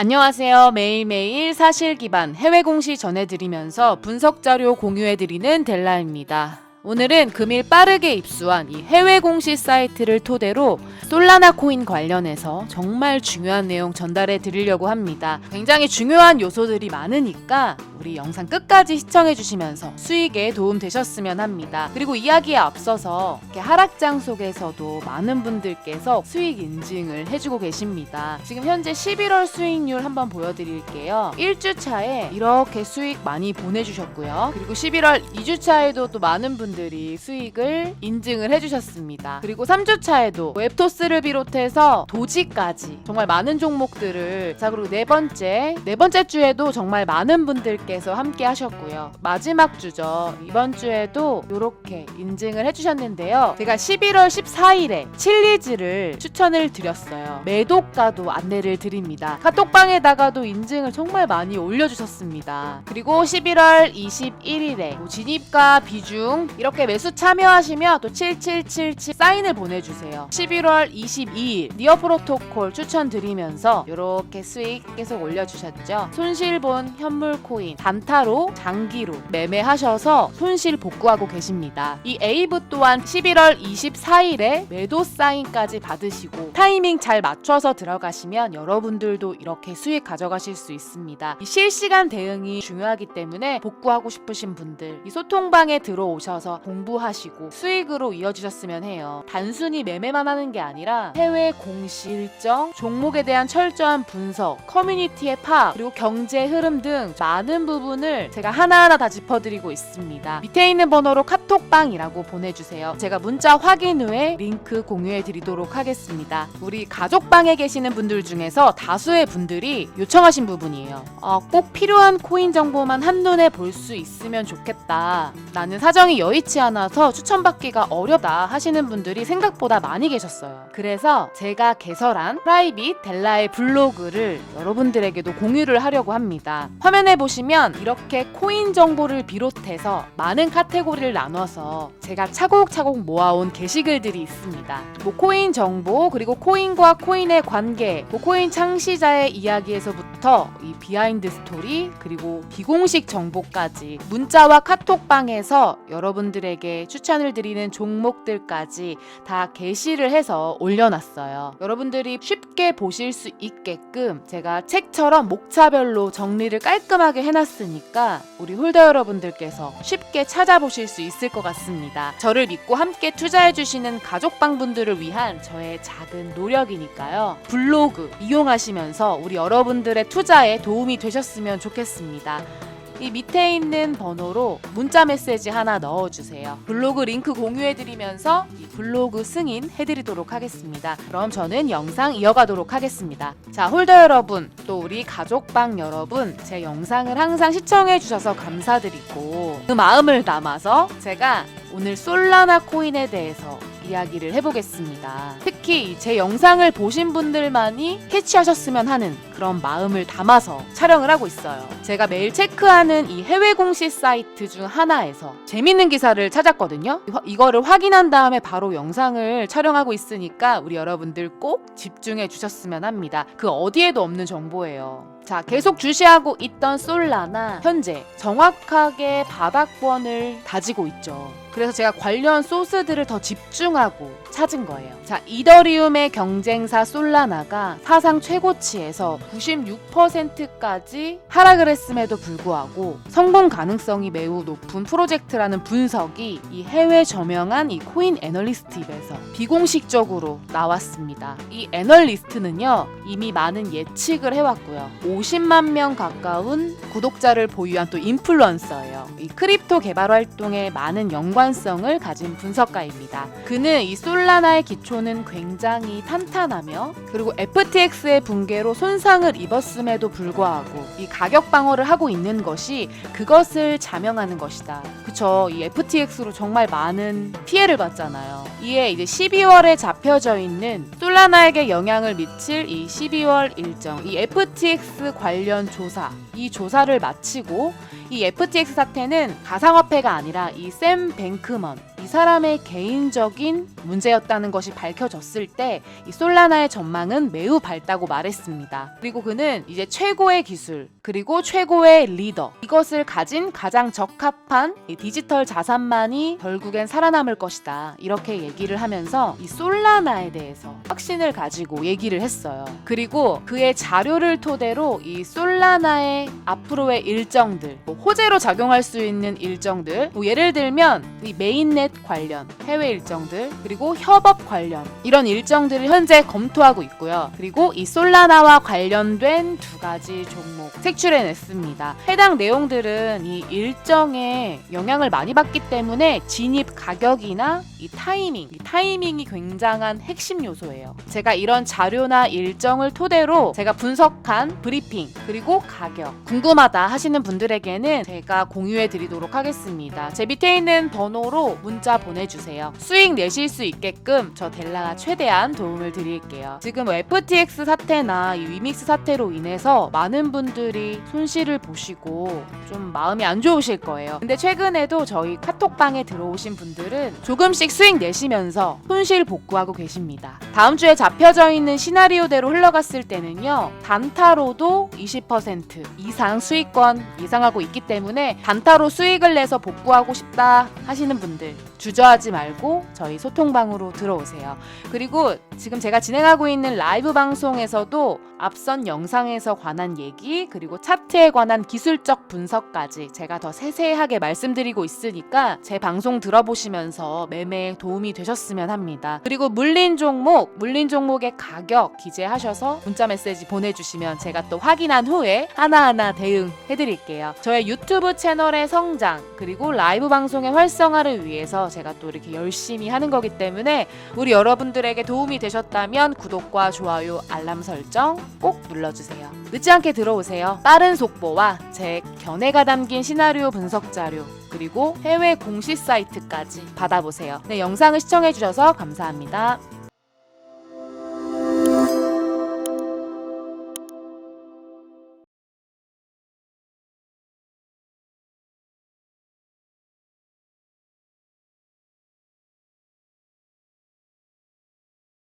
안녕하세요. 매일매일 사실 기반 해외 공시 전해드리면서 분석 자료 공유해드리는 델라입니다. 오늘은 금일 빠르게 입수한 이 해외 공시 사이트를 토대로 솔라나 코인 관련해서 정말 중요한 내용 전달해 드리려고 합니다. 굉장히 중요한 요소들이 많으니까 우리 영상 끝까지 시청해 주시면서 수익에 도움 되셨으면 합니다. 그리고 이야기에 앞서서 이렇게 하락장 속에서도 많은 분들께서 수익 인증을 해주고 계십니다. 지금 현재 11월 수익률 한번 보여드릴게요. 1주차에 이렇게 수익 많이 보내주셨고요. 그리고 11월 2주차에도 또 많은 분들 이 수익을 인증을 해주셨습니다. 그리고 3주차에도 웹토스를 비롯해서 도지까지 정말 많은 종목들을 자 그리고 네 번째 네 번째 주에도 정말 많은 분들께서 함께 하셨고요. 마지막 주죠. 이번 주에도 이렇게 인증을 해주셨는데요. 제가 11월 14일에 칠리즈를 추천을 드렸어요. 매도가도 안내를 드립니다. 카톡방에다가도 인증을 정말 많이 올려주셨습니다. 그리고 11월 21일에 진입가 비중 이렇게 매수 참여하시면 또 7777 사인을 보내주세요. 11월 22일 니어 프로토콜 추천드리면서 이렇게 수익 계속 올려주셨죠. 손실 본 현물 코인 단타로 장기로 매매하셔서 손실 복구하고 계십니다. 이 에이브 또한 11월 24일에 매도 사인까지 받으시고 타이밍 잘 맞춰서 들어가시면 여러분들도 이렇게 수익 가져가실 수 있습니다. 이 실시간 대응이 중요하기 때문에 복구하고 싶으신 분들 이 소통방에 들어오셔서 공부하시고 수익으로 이어주셨으면 해요. 단순히 매매만 하는 게 아니라 해외 공시 일정, 종목에 대한 철저한 분석, 커뮤니티의 파악, 그리고 경제 흐름 등 많은 부분을 제가 하나하나 다 짚어드리고 있습니다. 밑에 있는 번호로 카톡방이라고 보내주세요. 제가 문자 확인 후에 링크 공유해 드리도록 하겠습니다. 우리 가족방에 계시는 분들 중에서 다수의 분들이 요청하신 부분이에요. 어, 꼭 필요한 코인 정보만 한눈에 볼 수 있으면 좋겠다. 나는 사정이 여 의치 않아서 추천받기가 어렵다 하시는 분들이 생각보다 많이 계셨어요. 그래서 제가 개설한 프라이빗 델라의 블로그를 여러분들에게도 공유를 하려고 합니다. 화면에 보시면 이렇게 코인 정보를 비롯해서 많은 카테고리를 나눠서 제가 차곡차곡 모아온 게시글들이 있습니다. 뭐 코인 정보 그리고 코인과 코인의 관계, 뭐 코인 창시자의 이야기에서부터 이 비하인드 스토리 그리고 비공식 정보까지 문자와 카톡방에서 여러분들에게 추천을 드리는 종목들까지 다 게시를 해서 올려놨어요. 여러분들이 쉽게 보실 수 있게끔 제가 책처럼 목차별로 정리를 깔끔하게 해놨으니까 우리 홀더 여러분들께서 쉽게 찾아보실 수 있을 것 같습니다. 저를 믿고 함께 투자해주시는 가족방 분들을 위한 저의 작은 노력이니까요. 블로그 이용하시면서 우리 여러분들의 투자에 도움이 되셨으면 좋겠습니다. 이 밑에 있는 번호로 문자 메시지 하나 넣어주세요. 블로그 링크 공유해드리면서 이 블로그 승인 해드리도록 하겠습니다. 그럼 저는 영상 이어가도록 하겠습니다. 자, 홀더 여러분, 또 우리 가족방 여러분, 제 영상을 항상 시청해주셔서 감사드리고 그 마음을 담아서 제가 오늘 솔라나 코인에 대해서 이야기를 해보겠습니다. 특히 제 영상을 보신 분들만이 캐치하셨으면 하는 그런 마음을 담아서 촬영을 하고 있어요. 제가 매일 체크하는 이 해외 공시 사이트 중 하나에서 재밌는 기사를 찾았거든요. 이- 이거를 확인한 다음에 바로 영상을 촬영하고 있으니까 우리 여러분들 꼭 집중해 주셨으면 합니다. 그 어디에도 없는 정보예요. 자, 계속 주시하고 있던 솔라나 현재 정확하게 바닥권을 다지고 있죠. 그래서 제가 관련 소스들을 더 집중하고 찾은 거예요. 자, 이더리움의 경쟁사 솔라나가 사상 최고치에서 96%까지 하락을 했음에도 불구하고 성공 가능성이 매우 높은 프로젝트라는 분석이 이 해외 저명한 이 코인 애널리스트 입에서 비공식적으로 나왔습니다. 이 애널리스트는요, 이미 많은 예측을 해왔고요. 50만 명 가까운 구독자를 보유한 또 인플루언서예요. 이 크립토 개발 활동에 많은 연관성을 가진 분석가입니다. 그는 이 솔라 나의 기초는 굉장히 탄탄하며 그리고 FTX의 붕괴로 손상을 입었음에도 불구하고 이 가격 방어를 하고 있는 것이 그것을 자명하는 것이다. 그쵸. 이 FTX로 정말 많은 피해를 봤잖아요. 이에 이제 12월에 잡혀져 있는 솔라나에게 영향을 미칠 이 12월 일정, 이 FTX 관련 조사, 이 조사를 마치고 이 FTX 사태는 가상화폐가 아니라 이 샘 뱅크먼, 이 사람의 개인적인 문제였다는 것이 밝혀졌을 때 이 솔라나의 전망은 매우 밝다고 말했습니다. 그리고 그는 이제 최고의 기술 그리고 최고의 리더 이것을 가진 가장 적합한 이 디지털 자산만이 결국엔 살아남을 것이다. 이렇게 얘기를 하면서 이 솔라나에 대해서 확신을 가지고 얘기를 했어요. 그리고 그의 자료를 토대로 이 솔라나의 앞으로의 일정들, 뭐 호재로 작용할 수 있는 일정들, 뭐 예를 들면 이 메인넷 관련 해외 일정들, 그리고 협업 관련 이런 일정들을 현재 검토하고 있고요. 그리고 이 솔라나와 관련된 두 가지 종목 색출해냈습니다. 해당 내용들은 이 일정에 영향을 많이 받기 때문에 진입 가격이나 이 타이밍, 이 타이밍이 굉장한 핵심 요소예요. 제가 이런 자료나 일정을 토대로 제가 분석한 브리핑 그리고 가격 궁금하다 하시는 분들에게는 제가 공유해 드리도록 하겠습니다. 제 밑에 있는 번호로 문자 보내주세요. 수익 내실 수 있게끔 저 델라가 최대한 도움을 드릴게요. 지금 FTX 사태나 이 위믹스 사태로 인해서 많은 분들 이 손실을 보시고 좀 마음이 안 좋으실 거예요. 근데 최근에도 저희 카톡방에 들어오신 분들은 조금씩 수익 내시면서 손실 복구하고 계십니다. 다음 주에 잡혀져 있는 시나리오대로 흘러갔을 때는요, 단타로도 20% 이상 수익권 예상하고 있기 때문에 단타로 수익을 내서 복구하고 싶다 하시는 분들 주저하지 말고 저희 소통방으로 들어오세요. 그리고 지금 제가 진행하고 있는 라이브 방송에서도 앞선 영상에서 관한 얘기 그리고 차트에 관한 기술적 분석까지 제가 더 세세하게 말씀드리고 있으니까 제 방송 들어보시면서 매매에 도움이 되셨으면 합니다. 그리고 물린 종목, 물린 종목의 가격 기재하셔서 문자 메시지 보내주시면 제가 또 확인한 후에 하나하나 대응해드릴게요. 저의 유튜브 채널의 성장 그리고 라이브 방송의 활성화를 위해서 제가 또 이렇게 열심히 하는 거기 때문에 우리 여러분들에게 도움이 되셨다면 구독과 좋아요, 알람 설정 꼭 눌러주세요. 늦지 않게 들어오세요. 빠른 속보와 제 견해가 담긴 시나리오 분석 자료 그리고 해외 공시 사이트까지 받아보세요. 네, 영상을 시청해주셔서 감사합니다.